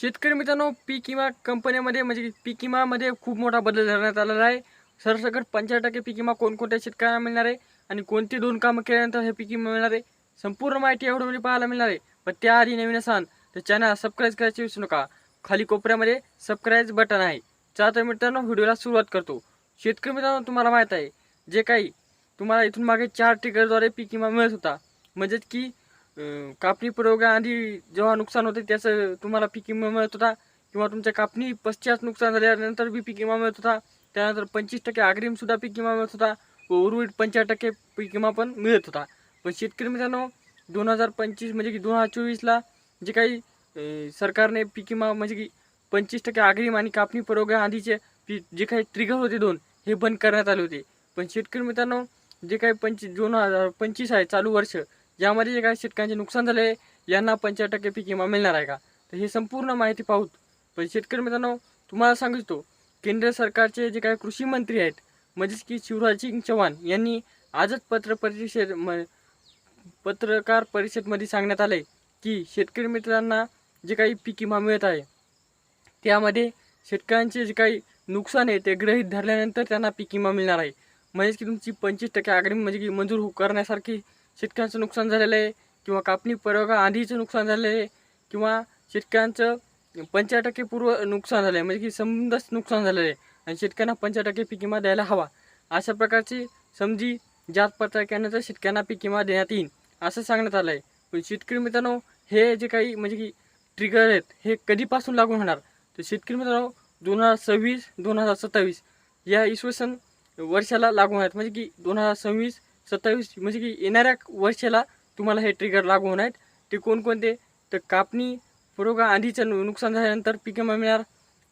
शेतकरी मित्रांनो पीक विमा कंपन्यामध्ये म्हणजे पीक विमामध्ये खूप मोठा बदल करण्यात आलेला आहे. सरसकट पंच्याहत्तर टक्के पीक विमा कोणकोणत्या शेतकऱ्यांना मिळणार आहे आणि कोणती दोन कामं केल्यानंतर हे पीक विमा मिळणार आहे? संपूर्ण माहिती एवढं म्हणजे पाहायला मिळणार आहे. पण त्याआधी नवीन असाल तर चॅनल सबस्क्राईब करायची विसरू नका. खाली कोपऱ्यामध्ये सबस्क्राईब बटन आहे. चला तर मित्रांनो व्हिडिओला सुरुवात करतो. शेतकरी मित्रांनो तुम्हाला माहीत आहे जे काही तुम्हाला इथून मागे चार टिकरद्वारे पीक विमा मिळत होता. म्हणजेच की कापणी प्रयोगाआधी जेव्हा नुकसान होते त्याचं तुम्हाला पीक विमा मिळत होता. किंवा तुमच्या कापणी पश्चात नुकसान झाल्यानंतर बी पीक विमा मिळत होता. त्यानंतर पंचवीस टक्के अग्रिमसुद्धा पीक विमा मिळत होता. व उर्वरित पंच्याहत्तर टक्के पीक विमा पण मिळत होता. पण शेतकरी मित्रांनो दोन हजार पंचवीस म्हणजे की दोन हजार चोवीसला जे काही सरकारने पीक विमा म्हणजे की पंचवीस टक्के अग्रिम आणि कापणी प्रयोगाआधीचे पी जे काही ट्रिगर होते दोन हे बंद करण्यात आले होते. पण शेतकरी मित्रांनो जे काही पंचवीस दोन हजार पंचवीस आहे चालू वर्ष यामध्ये जे काही शेतकऱ्यांचे नुकसान झाले यांना पंच्याहत्तर टक्के पीक विमा मिळणार आहे का? तर हे संपूर्ण माहिती पाहूत. पण शेतकरी मित्रांनो तुम्हाला सांगितो केंद्र सरकारचे जे काही कृषी मंत्री आहेत म्हणजेच की शिवराज सिंग चव्हाण यांनी आजच पत्र परिषद म पत्रकार परिषदमध्ये सांगण्यात आले की शेतकरी मित्रांना जे काही पीक विमा मिळत आहे त्यामध्ये शेतकऱ्यांचे जे काही नुकसान आहे ते गृहीत धरल्यानंतर त्यांना पीक विमा मिळणार आहे. म्हणजेच की तुमची पंचवीस टक्के अग्रिम म्हणजे की मंजूर करण्यासारखी शेतकऱ्यांचं नुकसान झालेलं आहे किंवा कापणी परवागा आधीचं नुकसान झालं आहे किंवा शेतकऱ्यांचं पंच्याहत्तर टक्के पूर्व नुकसान झालं आहे म्हणजे की समजाच नुकसान झालेलं आहे आणि शेतकऱ्यांना पंच्याहत्तर टक्के पीक विमा द्यायला हवा. अशा प्रकारची समजी जात पत्र शेतकऱ्यांना पीक विमा देण्यात येईल असं सांगण्यात आलं आहे पण शेतकरी मित्रांनो हे जे काही म्हणजे की ट्रिगर आहेत हे कधीपासून लागू होणार? तर शेतकरी मित्रांनो दोन हजार सव्वीस दोन हजार सत्तावीस या इसवी सन वर्षाला लागू होणार. म्हणजे की दोन हजार सव्वीस सत्तावीस म्हणजे की येणाऱ्या वर्षाला तुम्हाला हे ट्रिगर लागू होणार आहेत. ते कोणकोणते? तर कापणी पुरोगा आधीचं नुकसान झाल्यानंतर पीक विमा मिळणार.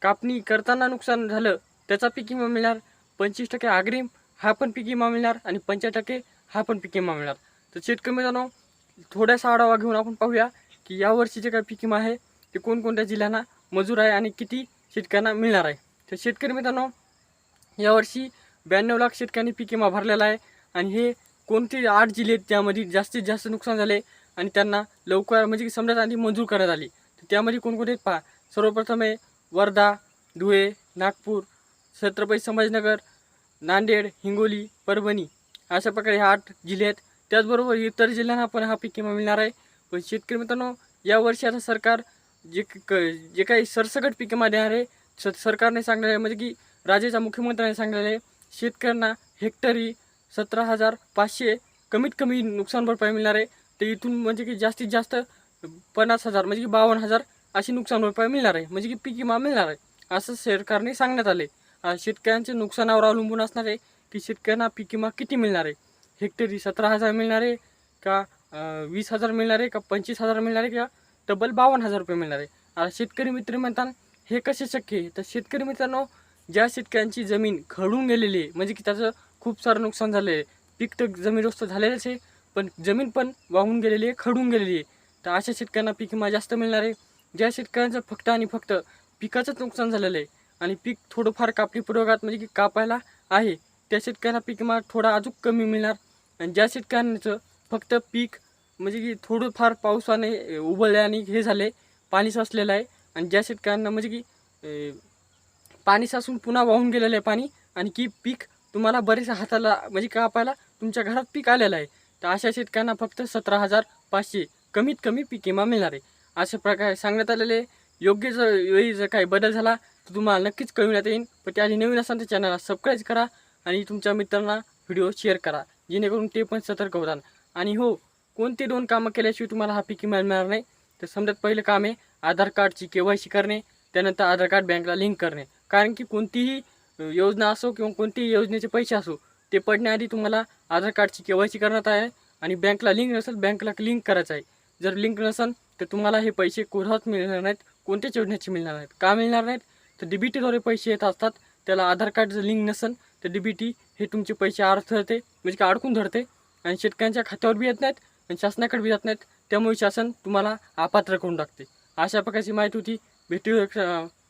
कापणी करताना नुकसान झालं त्याचा पीक विमा मिळणार. पंचवीस टक्के अग्रिम हा पण पीक विमा मिळणार. आणि पंच्याहत्तर टक्के हा पण पीक विमा मिळणार. तर शेतकरी मित्रांनो थोड्यासा आढावा घेऊन आपण पाहूया की यावर्षी जे काही पीक विमा आहे ते कोणकोणत्या जिल्ह्यांना मजूर आहे आणि किती शेतकऱ्यांना मिळणार आहे? तर शेतकरी मित्रांनो यावर्षी ब्याण्णव लाख शेतकऱ्यांनी पीक विमा भरलेला आहे. आणि हे कोणते आठ जिल्हे आहेत त्यामध्ये जास्तीत जास्त नुकसान झाले आणि त्यांना लवकर म्हणजे की समजा आधी मंजूर करण्यात आली तर त्यामध्ये कोणकोणते आहेत पहा. सर्वप्रथम आहे वर्धा धुळे नागपूर छत्रपती संभाजीनगर नांदेड हिंगोली परभणी अशा प्रकारे हे आठ जिल्हे आहेत. त्याचबरोबर इतर जिल्ह्यांना पण हा पीक विमा मिळणार आहे. पण शेतकरी मित्रांनो यावर्षी आता सरकार जे क- क- जे काही सरसकट पीक विमा देणार आहे स- सरकारने सांगलेलं आहे म्हणजे की राज्याच्या मुख्यमंत्र्यांनी सांगलेलं आहे शेतकऱ्यांना हेक्टरी सतरा हजार पाचशे कमीत कमी नुकसान भरपाई मिळणार आहे. तर इथून म्हणजे की जास्तीत जास्त पन्नास हजार म्हणजे की बावन्न हजार अशी नुकसान भरपाई मिळणार आहे. म्हणजे की पीक विमा मिळणार आहे. असं सरकारने सांगण्यात आले शेतकऱ्यांचे नुकसानावर अवलंबून असणार आहे की शेतकऱ्यांना पीक विमा किती मिळणार आहे? हेक्टरी सतरा हजार मिळणार आहे का वीस हजार मिळणार आहे का पंचवीस हजार मिळणार आहे का तब्बल बावन्न हजार रुपये मिळणार आहे. शेतकरी मित्र म्हणतात हे कसे शक्य आहे? तर शेतकरी मित्रांनो ज्या शेतकऱ्यांची जमीन खडून गेलेली आहे म्हणजे की त्याचं खूप सारं नुकसान झालं आहे पीक तर जमीनदोस्त झालेलंच आहे पण जमीन पण वाहून गेलेली आहे खडून गेलेली आहे. तर अशा शेतकऱ्यांना पीक विमा जास्त मिळणार आहे. ज्या शेतकऱ्यांचं फक्त आणि फक्त पिकाचंच नुकसान झालेलं आहे आणि पीक थोडंफार कापणी प्रयोगात म्हणजे की कापायला आहे त्या शेतकऱ्यांना पीक विमा थोडा अजून कमी मिळणार. आणि ज्या शेतकऱ्यांचं फक्त पीक म्हणजे की थोडंफार पावसाने उबळले आणि हे झाले पाणी साचलेलं आहे. आणि ज्या शेतकऱ्यांना म्हणजे की पाणी साचून पुन्हा वाहून गेलेलं आहे पाणी आणि की पीक तुम्हाला बरेच हाताला म्हणजे कापायला तुमच्या घरात पीक आलेलं आहे. तर अशा शेतकऱ्यांना फक्त सतरा हजार पाचशे कमीत कमी पीक विमा मिळणार आहे. अशा प्रकारे सांगण्यात आलेले योग्य जर वेळी जर काही बदल झाला तर तुम्हाला नक्कीच कळविण्यात येईल पण त्याआधी नवीन असाल तर चॅनलला सबस्क्राईब करा आणि तुमच्या मित्रांना व्हिडिओ शेअर करा जेणेकरून ते पण सतर्क होतात. आणि हो कोणते दोन कामं केल्याशिवाय तुम्हाला हा पीक विमा मिळणार नाही? तर समजत पहिलं काम आहे आधार कार्डची के वाय सी करणे त्यानंतर आधार कार्ड बँकला लिंक करणे. कारण की कोणतीही योजना असो किंवा कोणतीही योजनेचे पैसे असो ते पडण्याआधी तुम्हाला आधार कार्डची के वाय सी करण्यात आहे आणि बँकला लिंक नसेल बँकला लिंक करायचं आहे. जर लिंक नसेल तर तुम्हाला हे पैसे कोणाच मिळणार नाहीत कोणत्याच योजनेचे मिळणार नाहीत. का मिळणार नाहीत? तर डी बी टीद्वारे पैसे येत असतात त्याला आधार कार्ड जर लिंक नसेल तर डी बी टी हे तुमचे पैसे अडथळते म्हणजे की अडकून धरते आणि शेतकऱ्यांच्या खात्यावर बी येत नाहीत आणि शासनाकडे बी जात नाहीत. त्यामुळे शासन तुम्हाला अपात्र करून टाकते. अशा प्रकारची माहिती होती. भेटू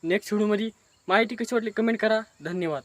नेक्स्ट व्हिडिओमध्ये माहिती कशी वाटली? कमेंट करा. धन्यवाद.